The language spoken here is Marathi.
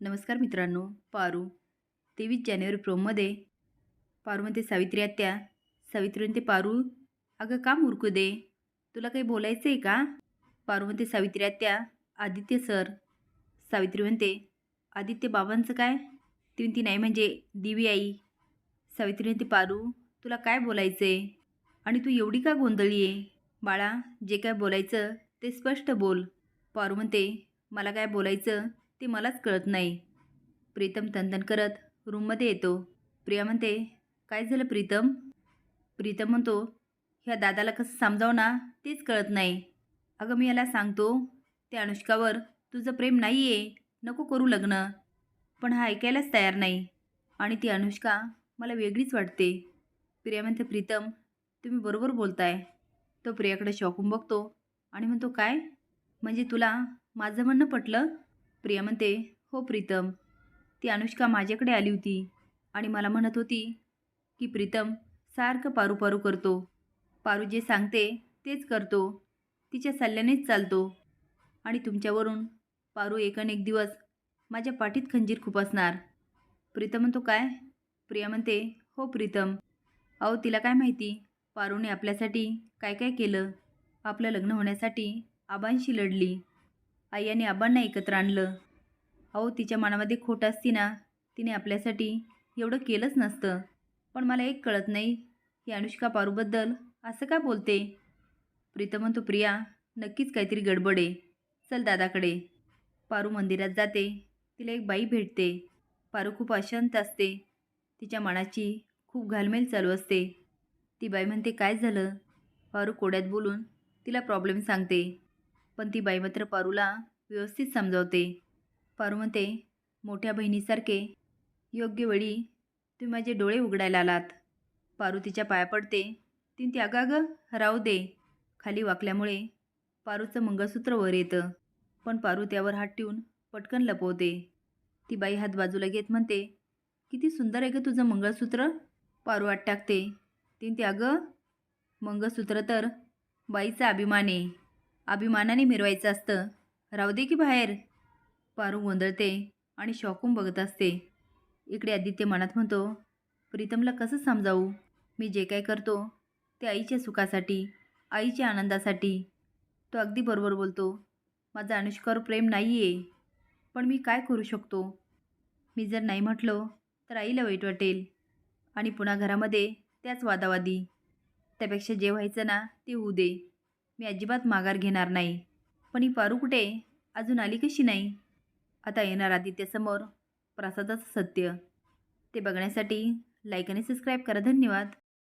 नमस्कार मित्रांनो पारू तेवीस जानेवारी प्रोममध्ये. पारूमध्ये सावित्री आत्या सावित्री ते पारू अगं काम उरकू दे? तुला काही बोलायचं आहे का? पारूमध्ये सावित्री आत्या आदित्य सर. सावित्री म्हणते आदित्य बाबांचं काय? ती म्हणती नाही म्हणजे दिवी आई. सावित्री म्हणते पारू तुला काय बोलायचं आहे आणि तू एवढी का गोंधळी आहे? बाळा जे काय बोलायचं ते स्पष्ट बोल. पारू म्हणते मला काय बोलायचं? ते मलाच कळत नाही. प्रीतम तंदन करत रूममध्ये येतो. प्रिया म्हणते काय झालं प्रीतम? प्रीतम म्हणतो ह्या दादाला कसं समजावं ना तेच कळत नाही. अगं मी याला सांगतो त्या अनुष्कावर तुझं प्रेम नाही आहे नको करू लग्न. पण हा ऐकायलाच तयार नाही. आणि ती अनुष्का मला वेगळीच वाटते. प्रिया म्हणते प्रीतम तुम्ही बरोबर बोलताय. तो प्रियाकडे शॉकून बघतो आणि म्हणतो काय? म्हणजे तुला माझं म्हणणं पटलं? प्रिया म्हणते हो प्रीतम. ती अनुष्का माझ्याकडे आली होती आणि मला म्हणत होती की प्रीतम सारखं पारू पारू करतो. पारू जे सांगते तेच करतो. तिच्या सल्ल्यानेच चालतो. आणि तुमच्यावरून पारू एक एक दिवस माझ्या पाठीत खंजीर खुपसणार प्रीतम म्हणतो काय? प्रिया म्हणते हो प्रीतम. अहो तिला काय माहिती? पारूने आपल्यासाठी काय काय केलं? आपलं लग्न होण्यासाठी आबांशी लढली. आई आणि आबांना एकत्र आणलं. अहो तिच्या मनामध्ये खोट असती ना तिने आपल्यासाठी एवढं केलंच नसतं. पण मला एक कळत नाही की अनुष्का पारूबद्दल असं का बोलते? प्रीतम म्हणतो प्रिया नक्कीच काहीतरी गडबड आहे. चल दादाकडे. पारू मंदिरात जाते. तिला एक बाई भेटते. पारू खूप अशांत असते. तिच्या मनाची खूप घालमेल चालू असते. ती बाई म्हणते काय झालं? पारू कोड्यात बोलून तिला प्रॉब्लेम सांगते. पण ती बाई मात्र पारूला व्यवस्थित समजावते. पारू मोठ्या बहिणीसारखे योग्य वेळी तुम्ही माझे डोळे उघडायला आलात. पारू तिच्या पाया पडते. ती ती अगं राहू दे. खाली वाकल्यामुळे पारूचं मंगळसूत्र वर येतं. पण पारू त्यावर हात ठेवून पटकन लपवते. ती बाई हात बाजूला घेत म्हणते किती सुंदर आहे गं तुझं मंगळसूत्र. पारू आत टाकते. ती ती अगं मंगळसूत्र तर बाईचा अभिमान आहे. अभिमानाने मिरवायचं असतं. राहू दे की बाहेर. पारू गोंधळते आणि शॉकून बघत असते. इकडे आदित्य मनात म्हणतो प्रीतमला कसं समजावू? मी जे काय करतो ते आईच्या सुखासाठी आईच्या आनंदासाठी. तो अगदी बरोबर बोलतो माझं अनुष्कावर प्रेम नाही आहे पण मी काय करू शकतो? मी जर नाही म्हटलो तर आईला वाईट वाटेल आणि पुन्हा घरामध्ये त्याच वादावादी. त्यापेक्षा जे व्हायचं ना ते होऊ दे. मी अजिबात माघार घेणार नाही. पण ही पारू कुठे? अजून आली कशी नाही? आता येणार आदित्यसमोर प्रसादाचं सत्य. ते बघण्यासाठी लाईक आणि सबस्क्राईब करा. धन्यवाद.